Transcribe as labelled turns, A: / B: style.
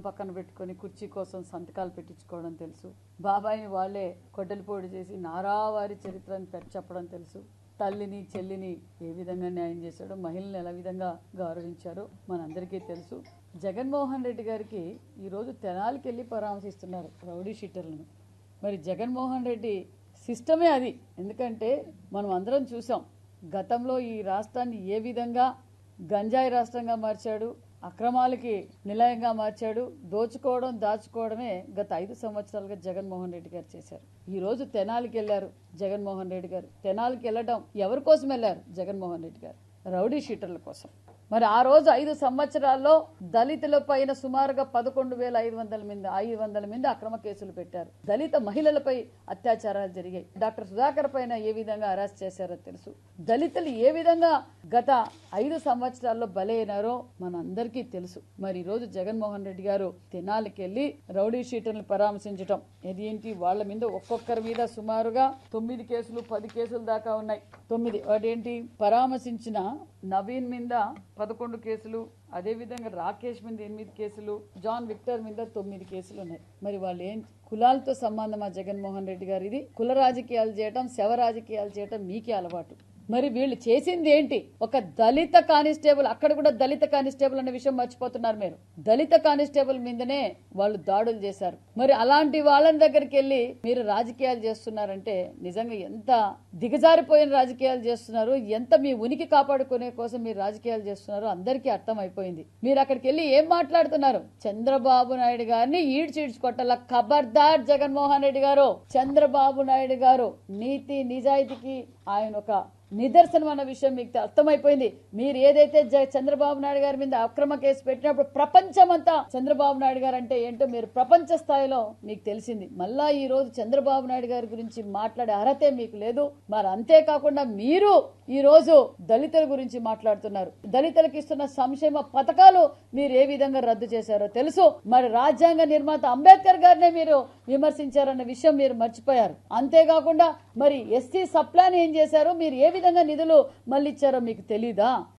A: పక్కన పెట్టుకొని కుర్చీ కోసం సంతకాలు పెట్టించుకోవడం తెలుసు. బాబాయిని వాళ్ళే పొడి చేసి నారావారి చరిత్రని చెప్పడం తెలుసు. తల్లిని చెల్లిని ఏ విధంగా న్యాయం చేశాడో మహిళని ఎలా విధంగా గౌరవించారో మనందరికీ తెలుసు. జగన్మోహన్ రెడ్డి గారికి ఈరోజు తెనాలికి వెళ్ళి పరామర్శిస్తున్నారు రౌడీ షీటర్లను. మరి జగన్మోహన్ రెడ్డి సిస్టమే అది. ఎందుకంటే మనం అందరం చూసాం గతంలో ఈ రాష్ట్రాన్ని ఏ విధంగా గంజాయి రాష్ట్రంగా మార్చాడు అక్రమాలకి నిలయంగా మార్చాడు. దోచుకోవడం దాచుకోవడమే గత ఐదు సంవత్సరాలుగా జగన్మోహన్ రెడ్డి గారు చేశారు. ఈ రోజు తెనాలికి వెళ్ళారు జగన్మోహన్ రెడ్డి గారు. తెనాలికి వెళ్ళడం ఎవరి కోసం వెళ్ళారు? జగన్మోహన్ రెడ్డి గారు. రౌడీ షీటర్ల కోసం. మరి ఆ రోజు ఐదు సంవత్సరాల్లో దళితుల పైన సుమారుగా పదకొండు వేల ఐదు వందల మంది ఐదు వందల మంది అక్రమ కేసులు పెట్టారు. దళిత మహిళలపై అత్యాచారాలు జరిగాయి. డాక్టర్ సుధాకర్ పైన ఏ విధంగా అరెస్ట్ చేశారో తెలుసు. దళితులు ఏ విధంగా గత ఐదు సంవత్సరాల్లో బలైనారో మనందరికీ తెలుసు. మరి ఈ రోజు జగన్మోహన్ రెడ్డి గారు తెనాలికి వెళ్ళి రౌడీ షీటర్లను పరామర్శించడం ఇదేంటి వాళ్ళ మీద ఒక్కొక్కరి మీద సుమారుగా తొమ్మిది కేసులు పది కేసులు దాకా ఉన్నాయి. తొమ్మిది. వాటేంటి? పరామర్శించిన నవీన్ మీద పదకొండు కేసులు అదేవిధంగా రాకేష్ మీద ఎనిమిది కేసులు జాన్ విక్టర్ మీద తొమ్మిది కేసులు ఉన్నాయి. మరి వాళ్ళు ఏం కులాలతో సంబంధమా జగన్మోహన్ రెడ్డి గారు ఇది కుల రాజకీయాలు చేయటం శవ రాజకీయాలు చేయటం మీకే అలవాటు. మరి వీళ్ళు చేసింది ఏంటి? ఒక దళిత కానిస్టేబుల్ అక్కడ కూడా దళిత కానిస్టేబుల్ అనే విషయం మర్చిపోతున్నారు మీరు. దళిత కానిస్టేబుల్ మీదనే వాళ్ళు దాడులు చేశారు. మరి అలాంటి వాళ్ళని దగ్గరికి వెళ్ళి మీరు రాజకీయాలు చేస్తున్నారంటే నిజంగా ఎంత దిగజారిపోయిన రాజకీయాలు చేస్తున్నారు ఎంత మీ ఉనికి కాపాడుకునే కోసం మీరు రాజకీయాలు చేస్తున్నారో అందరికీ అర్థమైపోయింది. మీరు అక్కడికి వెళ్ళి ఏం మాట్లాడుతున్నారు? చంద్రబాబు నాయుడు గారిని ఈడ్చిడ్చుకొట్టాల ఖబర్దార్ జగన్మోహన్ రెడ్డి గారు చంద్రబాబు నాయుడు గారు నీతి నిజాయితీకి ఆయన ఒక నిదర్శనం అన్న విషయం మీకు అర్థమైపోయింది. మీరు ఏదైతే జ- చంద్రబాబు నాయుడు గారి మీద అక్రమ కేసు పెట్టినప్పుడు ప్రపంచమంతా చంద్రబాబు నాయుడు గారు అంటే ఏంటో మీరు ప్రపంచ స్థాయిలో మీకు తెలిసింది. మళ్ళా ఈ రోజు చంద్రబాబు నాయుడు గారి గురించి మాట్లాడే అర్హతే మీకు లేదు. మరి అంతేకాకుండా మీరు ఈ రోజు దళితుల గురించి మాట్లాడుతున్నారు. దళితులకు ఇస్తున్న సంక్షేమ పథకాలు మీరు ఏ విధంగా రద్దు చేశారో తెలుసు. మరి రాజ్యాంగ నిర్మాత అంబేద్కర్ గారినే మీరు విమర్శించారన్న విషయం మీరు మర్చిపోయారు. అంతేకాకుండా మరి ఎస్టీ సప్లాన్ ఏం చేశారో? మీరు ఏ విధంగా నిధులు మళ్ళీ ఇచ్చారో మీకు తెలీదా?